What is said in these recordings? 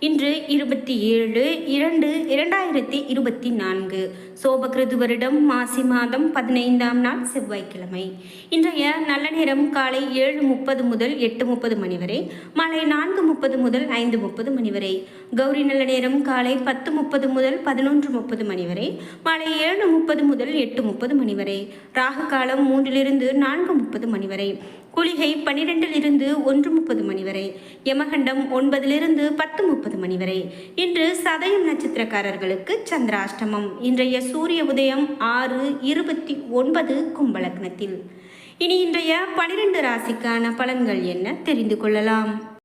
இன்று இருபத்தி ஏழு இரண்டு இரண்டாயிரத்தி இருபத்தி நான்கு சோபகிருது வருடம் மாசி மாதம் பதினைந்தாம் நாள் செவ்வாய்க்கிழமை. இன்றைய நல்ல நேரம் காலை ஏழு முப்பது முதல் எட்டு முப்பது மணி வரை மாலை நான்கு முப்பது முதல் ஐந்து முப்பது மணி வரை கௌரி நல்ல நேரம் காலை பத்து முப்பது முதல் பதினொன்று முப்பது மணி வரை மாலை ஏழு முப்பது முதல் எட்டு முப்பது மணி வரை ராகு காலம் மூன்றிலிருந்து நான்கு முப்பது மணி வரை குளிகை பன்னிரெண்டிலிருந்து ஒன்று முப்பது மணி வரை யமகண்டம் ஒன்பதிலிருந்து பத்து முப்பது மணி வரை. இன்று சதயம் நட்சத்திரக்காரர்களுக்கு சந்திராஷ்டமம். இன்றைய சூரிய உதயம் ஆறு இருபத்தி ஒன்பது கும்பலக்னத்தில் இனி இன்றைய பனிரெண்டு ராசிக்கான பலன்கள் என்ன தெரிந்து கொள்ளலாம்.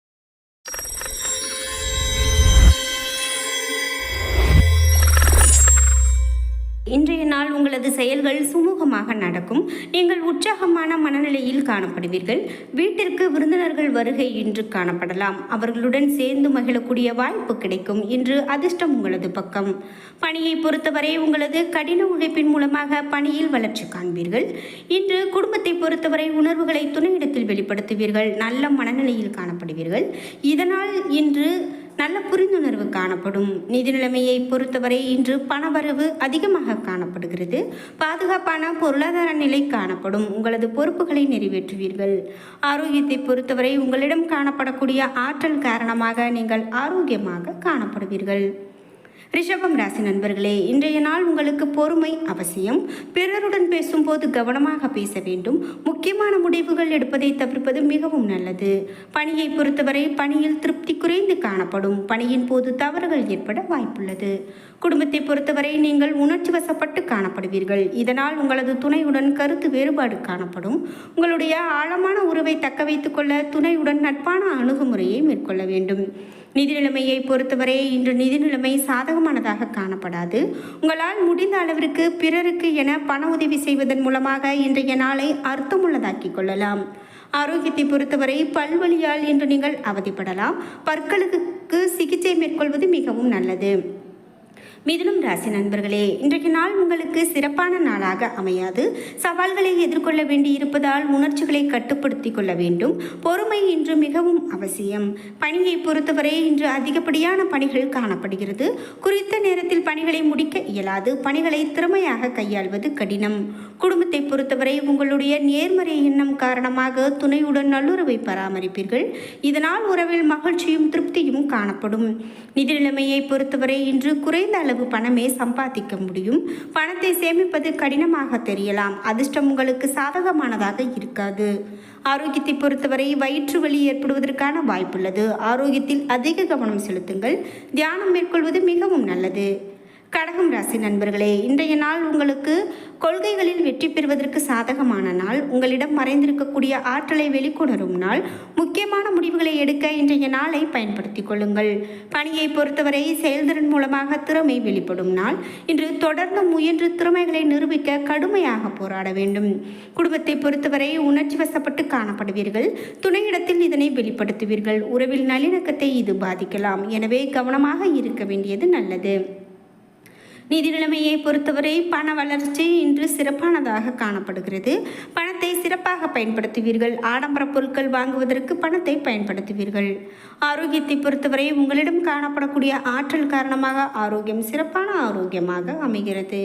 இன்றைய நாள் உங்களது செயல்கள் சுமூகமாக நடக்கும். நீங்கள் உற்சாகமான மனநிலையில் காணப்படுவீர்கள். வீட்டிற்கு விருந்தினர்கள் வருகை இன்று காணப்படலாம். அவர்களுடன் சேர்ந்து மகிழக்கூடிய வாய்ப்பு கிடைக்கும் இன்று அதிர்ஷ்டம் உங்களது பக்கம். பணியை பொறுத்தவரை உங்களது கடின உழைப்பின் மூலமாக பணியில் வளர்ச்சி காண்பீர்கள். இன்று குடும்பத்தை பொறுத்தவரை உணர்வுகளை துணையிடத்தில் வெளிப்படுத்துவீர்கள். நல்ல மனநிலையில் காணப்படுவீர்கள். இதனால் இன்று நல்ல புரிந்துணர்வு காணப்படும். நிதி நிலைமையை பொறுத்தவரை இன்று பணவரவு அதிகமாக காணப்படுகிறது. பாதுகாப்பான பொருளாதார நிலை காணப்படும். உங்களது பொறுப்புகளை நிறைவேற்றுவீர்கள். ஆரோக்கியத்தை பொறுத்தவரை உங்களிடம் காணப்படக்கூடிய ஆற்றல் காரணமாக நீங்கள் ஆரோக்கியமாக காணப்படுவீர்கள். ரிஷபம் ராசி நண்பர்களே இன்றைய நாள் உங்களுக்கு பொறுமை அவசியம். பிறருடன் பேசும்போது கவனமாக பேச வேண்டும். முக்கியமான முடிவுகள் எடுப்பதை தவிர்ப்பது மிகவும் நல்லது. பணியை பொறுத்தவரை பணியில் திருப்தி குறைந்து காணப்படும். பணியின் போது தவறுகள் ஏற்பட வாய்ப்புள்ளது. குடும்பத்தை பொறுத்தவரை நீங்கள் உணர்ச்சி வசப்பட்டு காணப்படுவீர்கள். இதனால் உங்களது துணையுடன் கருத்து வேறுபாடு காணப்படும். உங்களுடைய ஆழமான உறவை தக்க வைத்துக்கொள்ள துணையுடன் நட்பான அணுகுமுறையை மேற்கொள்ள வேண்டும். நிதி நிலைமையை பொறுத்தவரை இன்று நிதி நிலைமை சாதகமானதாக காணப்படாது. உங்களால் முடிந்த அளவிற்கு பிறருக்கு என பண உதவி செய்வதன் மூலமாக இன்றைய நாளை அர்த்தமுள்ளதாக்கிக் கொள்ளலாம். ஆரோக்கியத்தை பொறுத்தவரை பல்வழியால் இன்று நீங்கள் அவதிப்படலாம். பற்களுக்கு சிகிச்சை மேற்கொள்வது மிகவும் நல்லது. மிதுனம் ராசி நண்பர்களே இன்றைக்கு நாள் உங்களுக்கு சிறப்பான நாளாக அமையாது. சவால்களை எதிர்கொள்ள வேண்டி இருப்பதால் உணர்ச்சிகளை கட்டுப்படுத்தி கொள்ள வேண்டும். பொறுமை இன்று மிகவும் அவசியம். பணியை பொறுத்தவரை இன்று அதிகப்படியான பணிகள் காணப்படுகிறது. குறித்த நேரத்தில் பணிகளை முடிக்க இயலாது. பணிகளை திறமையாக கையாள்வது கடினம். குடும்பத்தை பொறுத்தவரை உங்களுடைய நேர்மறை எண்ணம் காரணமாக துணையுடன் நல்லுறவை பராமரிப்பீர்கள். இதனால் உறவில் மகிழ்ச்சியும் திருப்தியும் காணப்படும். நிதி நிலைமையை பொறுத்தவரை இன்று குறைந்த அளவு பணமே சம்பாதிக்க முடியும். பணத்தை சேமிப்பது கடினமாக தெரியலாம். அதிர்ஷ்டம் உங்களுக்கு சாதகமானதாக இருக்காது. ஆரோக்கியத்தை பொறுத்தவரை வயிற்று வலி ஏற்படுவதற்கான வாய்ப்புள்ளது. ஆரோக்கியத்தில் அதிக கவனம் செலுத்துங்கள். தியானம் மேற்கொள்வது மிகவும் நல்லது. கடகம் ராசி நண்பர்களே இன்றைய நாள் உங்களுக்கு கொள்கைகளில் வெற்றி பெறுவதற்கு சாதகமான நாள். உங்களிடம் மறைந்திருக்கக்கூடிய ஆற்றலை வெளிக்கொணரும் நாள். முக்கியமான முடிவுகளை எடுக்க இன்றைய நாளை பயன்படுத்திக் கொள்ளுங்கள். பணியை பொறுத்தவரை செயல்திறன் மூலமாக திறமை வெளிப்படும் நாள். இன்று தொடர்ந்து முயன்று திறமைகளை நிரூபிக்க கடுமையாக போராட வேண்டும். குடும்பத்தை பொறுத்தவரை உணர்ச்சி வசப்பட்டு காணப்படுவீர்கள். துணையிடத்தில் இதனை வெளிப்படுத்துவீர்கள். உறவில் நல்லிணக்கத்தை இது பாதிக்கலாம். எனவே கவனமாக இருக்க வேண்டியது நல்லது. நிதி நிலைமையை பொறுத்தவரை பண வளர்ச்சி இன்று சிறப்பானதாக காணப்படுகிறது. பணத்தை சிறப்பாக பயன்படுத்துவீர்கள். ஆடம்பர பொருட்கள் வாங்குவதற்கு பணத்தை பயன்படுத்துவீர்கள். ஆரோக்கியத்தை பொறுத்தவரை உங்களிடம் காணப்படக்கூடிய ஆற்றல் காரணமாக ஆரோக்கியம் சிறப்பான ஆரோக்கியமாக அமைகிறது.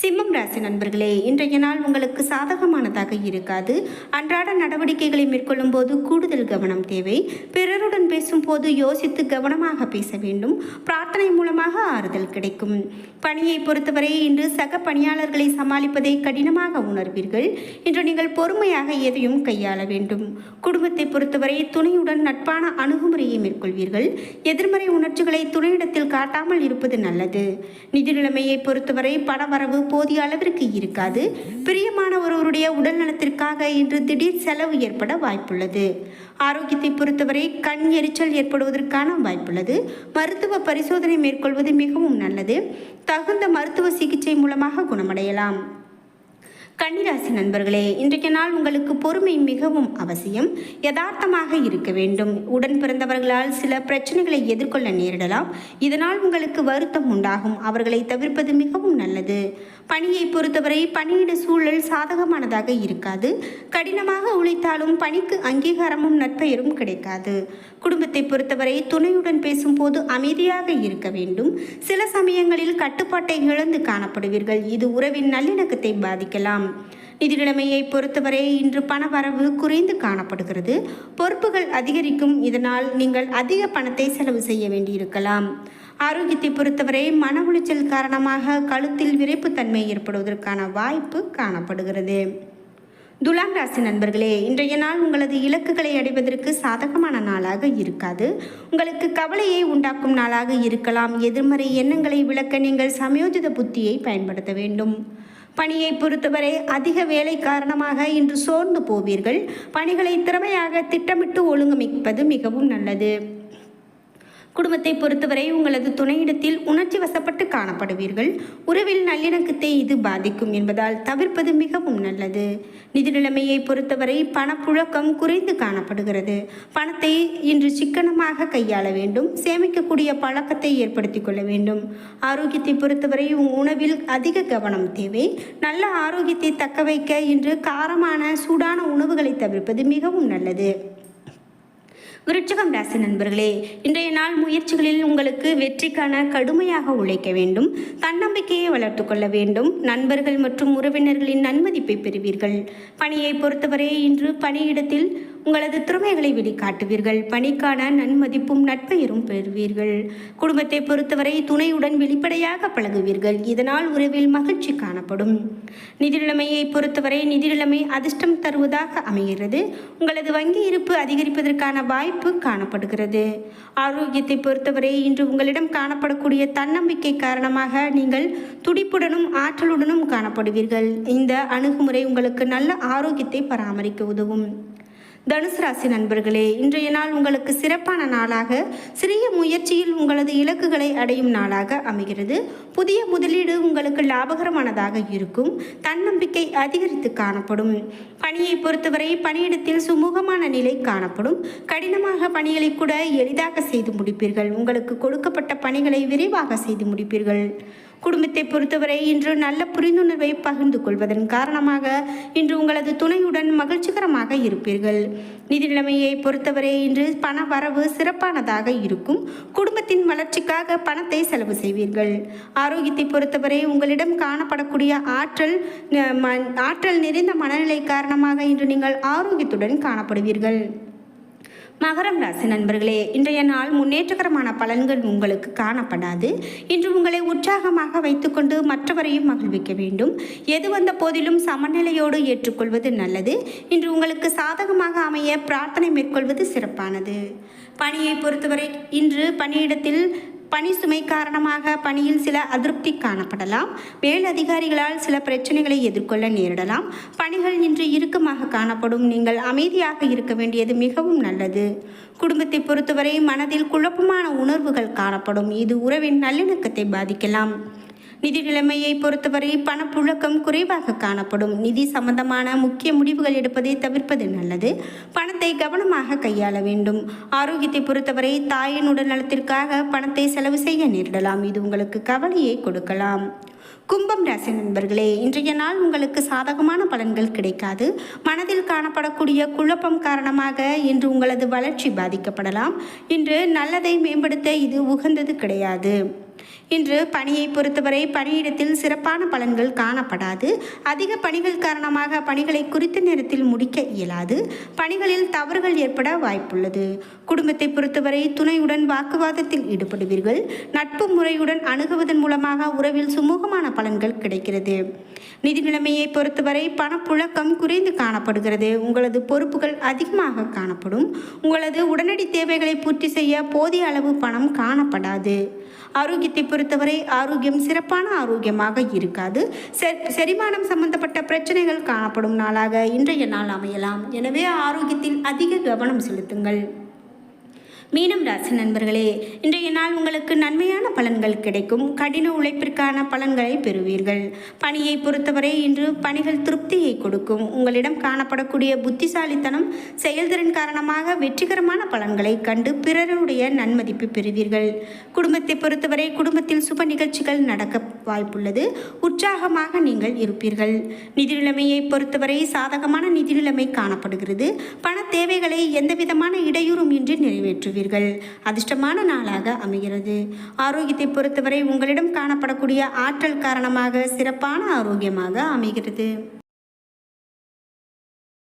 சிம்மம் ராசி நண்பர்களே இன்றைய நாள் உங்களுக்கு சாதகமானதாக இருக்காது. அன்றாட நடவடிக்கைகளை மேற்கொள்ளும் போது கூடுதல் கவனம் தேவை. பிறருடன் பேசும்போது யோசித்து கவனமாக பேச வேண்டும். பிரார்த்தனை மூலமாக ஆறுதல் கிடைக்கும். பணியை பொறுத்தவரை இன்று சக பணியாளர்களை சமாளிப்பதை கடினமாக உணர்வீர்கள். இன்று நீங்கள் பொறுமையாக எதையும் கையாள வேண்டும். குடும்பத்தை பொறுத்தவரை துணையுடன் நட்பான அணுகுமுறையை மேற்கொள்வீர்கள். எதிர்மறை உணர்ச்சிகளை துணையிடத்தில் காட்டாமல் இருப்பது நல்லது. நிதி நிலைமையை பொறுத்தவரை பணவரவு போதிய அளவிற்கு இருக்காது. பிரியமான ஒருவருடைய உடல் நலத்திற்காக இன்று திடீர் செலவு ஏற்பட வாய்ப்புள்ளது. ஆரோக்கியத்தை பொறுத்தவரை கண் எரிச்சல் ஏற்படுவதற்கான வாய்ப்புள்ளது. மருத்துவ பரிசோதனை மேற்கொள்வது மிகவும் நல்லது. தகுந்த மருத்துவ சிகிச்சை மூலமாக குணமடையலாம். கன்னிராசி நண்பர்களே இன்றைய நாள் உங்களுக்கு பொறுமை மிகவும் அவசியம். யதார்த்தமாக இருக்க வேண்டும். உடன் பிறந்தவர்களால் சில பிரச்சனைகளை எதிர்கொள்ள நேரிடலாம். இதனால் உங்களுக்கு வருத்தம் உண்டாகும். அவர்களை தவிர்ப்பது மிகவும் நல்லது. பணியை பொறுத்தவரை பணியிட சூழல் சாதகமானதாக இருக்காது. கடினமாக உழைத்தாலும் பணிக்கு அங்கீகாரமும் நற்பெயரும் கிடைக்காது. குடும்பத்தை பொறுத்தவரை துணையுடன் பேசும்போது அமைதியாக இருக்க வேண்டும். சில சமயங்களில் கட்டுப்பாட்டை இழந்து காணப்படுவீர்கள். இது உறவின் நல்லிணக்கத்தை பாதிக்கலாம். நிதி நிலைமையை பொறுத்தவரை இன்று பணவரவு குறைந்து காணப்படுகிறது. பொறுப்புகள் அதிகரிக்கும். இதனால் நீங்கள் அதிக பணத்தை செலவு செய்ய வேண்டியிருக்கலாம். ஆரோக்கியத்தை பொறுத்தவரை மன உளைச்சல் காரணமாக கழுத்தில் விரைப்புத்தன்மை ஏற்படுவதற்கான வாய்ப்பு காணப்படுகிறது. துலாம் ராசி நண்பர்களே இன்றைய நாள் உங்களது இலக்குகளை அடைவதற்கு சாதகமான நாளாக இருக்காது. உங்களுக்கு கவலையை உண்டாக்கும் நாளாக இருக்கலாம். எதிர்மறை எண்ணங்களை விளக்க நீங்கள் சமயோஜித புத்தியை பயன்படுத்த வேண்டும். பணியை பொறுத்தவரை அதிக வேலை காரணமாக இன்று சோர்ந்து போவீர்கள். பணிகளை திறமையாக திட்டமிட்டு ஒழுங்கமைப்பது மிகவும் நல்லது. குடும்பத்தை பொறுத்தவரை உங்களது துணையிடத்தில் உணர்ச்சி வசப்பட்டு காணப்படுவீர்கள். உறவில் நல்லிணக்கத்தை இது பாதிக்கும் என்பதால் தவிர்ப்பது மிகவும் நல்லது. நிதி நிலைமையை பொறுத்தவரை பணப்புழக்கம் குறைந்து காணப்படுகிறது. பணத்தை இன்று சிக்கனமாக கையாள வேண்டும். சேமிக்கக்கூடிய பழக்கத்தை ஏற்படுத்திக் கொள்ள வேண்டும். ஆரோக்கியத்தை பொறுத்தவரை உணவில் அதிக கவனம் தேவை. நல்ல ஆரோக்கியத்தை தக்க வைக்க இன்று காரமான சூடான உணவுகளை தவிர்ப்பது மிகவும் நல்லது. விருட்சகம் ராசி நண்பர்களே இன்றைய நாள் முயற்சிகளில் உங்களுக்கு வெற்றிக்கான கடுமையாக உழைக்க வேண்டும். தன்னம்பிக்கையை வளர்த்து கொள்ள வேண்டும். நண்பர்கள் மற்றும் உறவினர்களின் நன்மதிப்பை பெறுவீர்கள். பணியை பொறுத்தவரை இன்று பணியிடத்தில் உங்களது திறமைகளை வெளிக்காட்டுவீர்கள். பணிக்கான நன்மதிப்பும் நட்பெயரும் பெறுவீர்கள். குடும்பத்தை பொறுத்தவரை துணையுடன் வெளிப்படையாக பழகுவீர்கள். இதனால் உறவில் மகிழ்ச்சி காணப்படும். நிதிநிலைமையை பொறுத்தவரை நிதி நிலைமை அதிர்ஷ்டம் தருவதாக அமைகிறது. உங்களது வங்கி இருப்பு அதிகரிப்பதற்கான வாய்ப்பு காணப்படுகிறது. ஆரோக்கியத்தை பொறுத்தவரை இன்று உங்களிடம் காணப்படக்கூடிய தன்னம்பிக்கை காரணமாக நீங்கள் துடிப்புடனும் ஆற்றலுடனும் காணப்படுவீர்கள். இந்த அணுகுமுறை உங்களுக்கு நல்ல ஆரோக்கியத்தை பராமரிக்க உதவும். தனுசு ராசி நண்பர்களே இன்றைய நாள் உங்களுக்கு சிறப்பான நாளாக சிறிய முயற்சியில் உங்களது இலக்குகளை அடையும் நாளாக அமைகிறது. புதிய முதலீடு உங்களுக்கு லாபகரமானதாக இருக்கும். தன்னம்பிக்கை அதிகரித்து காணப்படும். பணியை பொறுத்தவரை பணியிடத்தில் சுமூகமான நிலை காணப்படும். கடினமாக பணிகளை கூட எளிதாக செய்து முடிப்பீர்கள். உங்களுக்கு கொடுக்கப்பட்ட பணிகளை விரைவாக செய்து முடிப்பீர்கள். குடும்பத்தை பொறுத்தவரை இன்று நல்ல புரிந்துணர்வை பகிர்ந்து கொள்வதன் காரணமாக இன்று உங்களது துணையுடன் மகிழ்ச்சிகரமாக இருப்பீர்கள். நிதி நிலைமையை பொறுத்தவரை இன்று பண வரவு சிறப்பானதாக இருக்கும். குடும்பத்தின் வளர்ச்சிக்காக பணத்தை செலவு செய்வீர்கள். ஆரோக்கியத்தை பொறுத்தவரை உங்களிடம் காணப்படக்கூடிய ஆற்றல் ஆற்றல் நிறைந்த மனநிலை காரணமாக இன்று நீங்கள் ஆரோக்கியத்துடன் காணப்படுவீர்கள். மகரம் ராசி நண்பர்களே இன்றைய நாள் முன்னேற்றகரமான பலன்கள் உங்களுக்கு காணப்படாது. இன்று உங்களை உற்சாகமாக வைத்துக்கொண்டு மற்றவரையும் மகிழ்விக்க வேண்டும். எது வந்த போதிலும் சமநிலையோடு ஏற்றுக்கொள்வது நல்லது. இன்று உங்களுக்கு சாதகமாக அமைய பிரார்த்தனை மேற்கொள்வது சிறப்பானது. பணியை பொறுத்தவரை இன்று பணியிடத்தில் பணி சுமை காரணமாக பணியில் சில அதிருப்தி காணப்படலாம். மேலதிகாரிகளால் சில பிரச்சனைகளை எதிர்கொள்ள நேரிடலாம். பணிகள் இன்று இறுக்கமாக காணப்படும். நீங்கள் அமைதியாக இருக்க வேண்டியது மிகவும் நல்லது. குடும்பத்தை பொறுத்தவரை மனதில் குழப்பமான உணர்வுகள் காணப்படும். இது உறவின் நல்லிணக்கத்தை பாதிக்கலாம். நிதி நிலைமையை பொறுத்தவரை பணப்புழக்கம் குறைவாக காணப்படும். நிதி சம்பந்தமான முக்கிய முடிவுகள் எடுப்பதை தவிர்ப்பது நல்லது. பணத்தை கவனமாக கையாள வேண்டும். ஆரோக்கியத்தை பொறுத்தவரை தாயின் உடல் நலத்திற்காக பணத்தை செலவு செய்ய நேரிடலாம். இது உங்களுக்கு கவலையை கொடுக்கலாம். கும்பம் ராசி நண்பர்களே இன்றைய நாள் உங்களுக்கு சாதகமான பலன்கள் கிடைக்காது. மனதில் காணப்படக்கூடிய குழப்பம் காரணமாக இன்று உங்களது வளர்ச்சி பாதிக்கப்படலாம். இன்று நல்லதை மேம்படுத்த இது உகந்தது கிடையாது. இன்று பணியை பொறுத்தவரை பணியிடத்தில் சிறப்பான பலன்கள் காணப்படாது. அதிக பணிகள் காரணமாக பணிகளை குறித்த நேரத்தில் முடிக்க இயலாது. பணிகளில் தவறுகள் ஏற்பட வாய்ப்புள்ளது. குடும்பத்தை பொறுத்தவரை துணையுடன் வாக்குவாதத்தில் ஈடுபடுவீர்கள். நட்பு முறையுடன் அணுகுவதன் மூலமாக உறவில் சுமூகமான பலன்கள் கிடைக்கிறது. நிதி நிலைமையை பொறுத்தவரை பணப்புழக்கம் குறைந்து காணப்படுகிறது. உங்களது பொறுப்புகள் அதிகமாக காணப்படும். உங்களது உடனடி தேவைகளை பூர்த்தி செய்ய போதிய அளவு பணம் காணப்படாது. ஆரோக்கியத்தை பொறுத்தவரை ஆரோக்கியம் சிறப்பான ஆரோக்கியமாக இருக்காது. செ- செரிமானம் சம்பந்தப்பட்ட பிரச்சனைகள் காணப்படும் நாளாக இன்றைய நாள் அமையலாம். எனவே ஆரோக்கியத்தில் அதிக கவனம் செலுத்துங்கள். மீனம் ராசி நண்பர்களே இன்றைய நாள் உங்களுக்கு நன்மையான பலன்கள் கிடைக்கும். கடின உழைப்பிற்கான பலன்களை பெறுவீர்கள். பணியை பொறுத்தவரை இன்று பணிகள் திருப்தியை கொடுக்கும். உங்களிடம் காணப்படக்கூடிய புத்திசாலித்தனம் செயல்திறன் காரணமாக வெற்றிகரமான பலன்களை கண்டு பிறருடைய நன்மதிப்பு பெறுவீர்கள். குடும்பத்தை பொறுத்தவரை குடும்பத்தில் சுப நிகழ்ச்சிகள் நடக்க வாய்ப்புள்ளது. உற்சாகமாக நீங்கள் இருப்பீர்கள். நிதி நிலைமையை பொறுத்தவரை சாதகமான நிதி நிலைமை காணப்படுகிறது. பண தேவைகளை எந்தவிதமான இடையூறும் இன்றி நிறைவேற்றுவீர்கள். அதிர்ஷ்டமான நாளாக அமைகிறது. ஆரோக்கியத்தை பொறுத்தவரை உங்களிடம் காணப்படக்கூடிய ஆற்றல் காரணமாக சிறப்பான ஆரோக்கியமாக அமைகிறது.